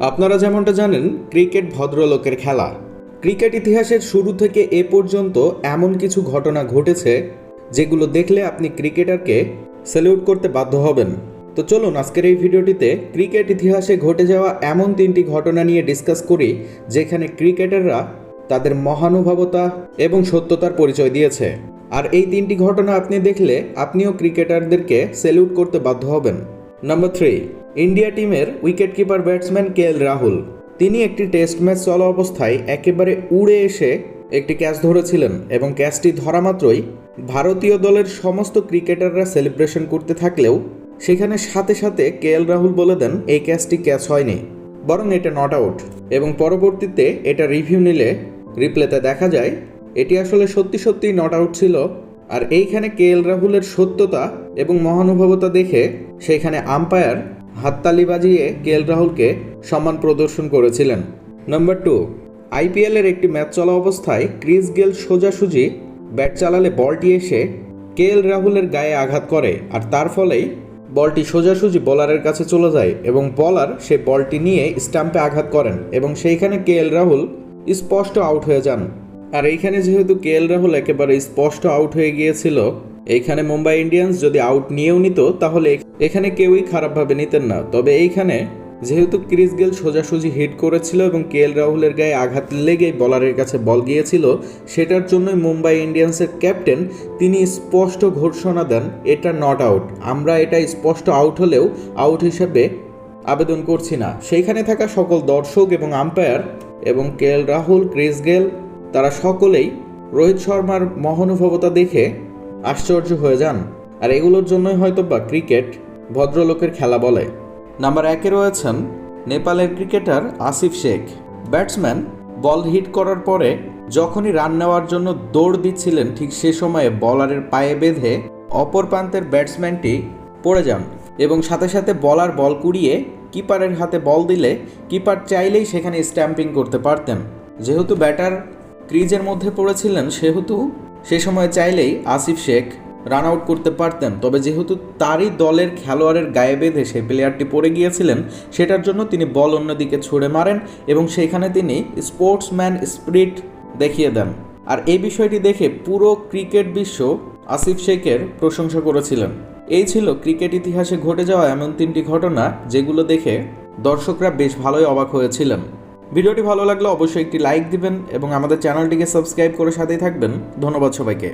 আপনারা যেমনটা জানেন, ক্রিকেট ভদ্রলোকের খেলা। ক্রিকেট ইতিহাসের শুরু থেকে এ পর্যন্ত এমন কিছু ঘটনা ঘটেছে যেগুলো দেখলে আপনি ক্রিকেটারকে স্যালিউট করতে বাধ্য হবেন। তো চলুন, আজকের এই ভিডিওটিতে ক্রিকেট ইতিহাসে ঘটে যাওয়া এমন তিনটি ঘটনা নিয়ে ডিসকাস করি, যেখানে ক্রিকেটাররা তাদের মহানুভবতা এবং সত্যতার পরিচয় দিয়েছে। আর এই তিনটি ঘটনা আপনি দেখলে আপনিও ক্রিকেটারদেরকে স্যালিউট করতে বাধ্য হবেন। নাম্বার থ্রি ইন্ডিয়া টিমের wicket keeper batsman K L Rahul. তিনি একটি টেস্ট ম্যাচ চলা অবস্থায় একেবারে উড়ে এসে একটি ক্যাচ ধরেছিলেন এবং ক্যাচটি ধরা মাত্রই ভারতীয় দলের সমস্ত ক্রিকেটাররা সেলিব্রেশন করতে থাকলেও সেখানে সাথে সাথে কে এল রাহুল বলে দেন, এই ক্যাচটি ক্যাচ হয়নি। বরং এটা নট আউট এবং পরবর্তীতে এটা রিভিউ নিলে রিপ্লেতে দেখা যায়, এটি আসলে সত্যি সত্যি নট আউট ছিল। আর এইখানে কে এল রাহুলের সত্যতা এবং মহানুভবতা দেখে সেখানে আম্পায়ার হাততালি বাজিয়ে কে এল রাহুলকে সম্মান প্রদর্শন করেছিলেন। নাম্বার টু, আইপিএলের একটি ম্যাচ চলা অবস্থায় ক্রিস গেল সোজাসুজি ব্যাট চালালে বলটি এসে কে এল রাহুলের গায়ে আঘাত করে আর তার ফলেই বলটি সোজাসুজি বলারের কাছে চলে যায় এবং বলার সে বলটি নিয়ে স্টাম্পে আঘাত করেন এবং সেইখানে কে এল রাহুল স্পষ্ট আউট হয়ে যান। আর এইখানে যেহেতু কে এল রাহুল একেবারে স্পষ্ট আউট হয়ে গিয়েছিল, এইখানে মুম্বাই ইন্ডিয়ান্স যদি আউট নিয়েও নিত, তাহলে এখানে কেউই খারাপভাবে নিতেন না। তবে এইখানে যেহেতু ক্রিস গেল সোজাসুজি হিট করেছিল এবং কে এল রাহুলের গায়ে আঘাত লেগে বলারের কাছে বল গিয়েছিল, সেটার জন্যই মুম্বাই ইন্ডিয়ান্সের ক্যাপ্টেন তিনি স্পষ্ট ঘোষণা দেন, এটা নট আউট আমরা এটা স্পষ্ট আউট হলেও আউট হিসেবে আবেদন করছি না। সেইখানে থাকা সকল দর্শক এবং আম্পায়ার এবং কে এল রাহুল, ক্রিস গেল তারা সকলেই রোহিত শর্মার মহানুভবতা দেখে আশ্চর্য হয়ে যান। আর এগুলোর জন্যই হয়তো বা ক্রিকেট ভদ্রলোকের খেলা বলে। নাম্বার একে রয়েছেন নেপালের cricketer Asif Sheikh. Batsman ball hit করার পরে যখনই রান নেওয়ার জন্য দৌড় দিচ্ছিলেন, ঠিক সে সময়ে বলারের পায়ে বেঁধে অপর প্রান্তের ব্যাটসম্যানটি পড়ে যান এবং সাথে সাথে বলার বল কুড়িয়ে কিপারের হাতে বল দিলে কিপার চাইলেই সেখানে স্ট্যাম্পিং করতে পারতেন। যেহেতু ব্যাটার ক্রিজের মধ্যে পড়েছিলেন সেহেতু? সে সময় চাইলেই আসিফ শেখ রান আউট করতে পারতেন, তবে যেহেতু তারই দলের খেলোয়াড়ের গায়ে বেঁধে সেই প্লেয়ারটি পড়ে গিয়েছিলেন, সেটার জন্য তিনি বল অন্যদিকে ছুড়ে মারেন এবং সেখানে তিনি স্পোর্টসম্যান স্পিরিট দেখিয়ে দেন। আর এই বিষয়টি দেখে পুরো ক্রিকেট বিশ্ব আসিফ শেখের প্রশংসা করেছিলেন। এই ছিল ক্রিকেট ইতিহাসে ঘটে যাওয়া এমন তিনটি ঘটনা যেগুলো দেখে দর্শকরা বেশ ভালোই অবাক হয়েছিলেন। ভিডিওটি ভালো লাগলে অবশ্যই একটি লাইক দিবেন এবং আমাদের চ্যানেলটিকে সাবস্ক্রাইব করে সাথেই থাকবেন। ধন্যবাদ সবাইকে।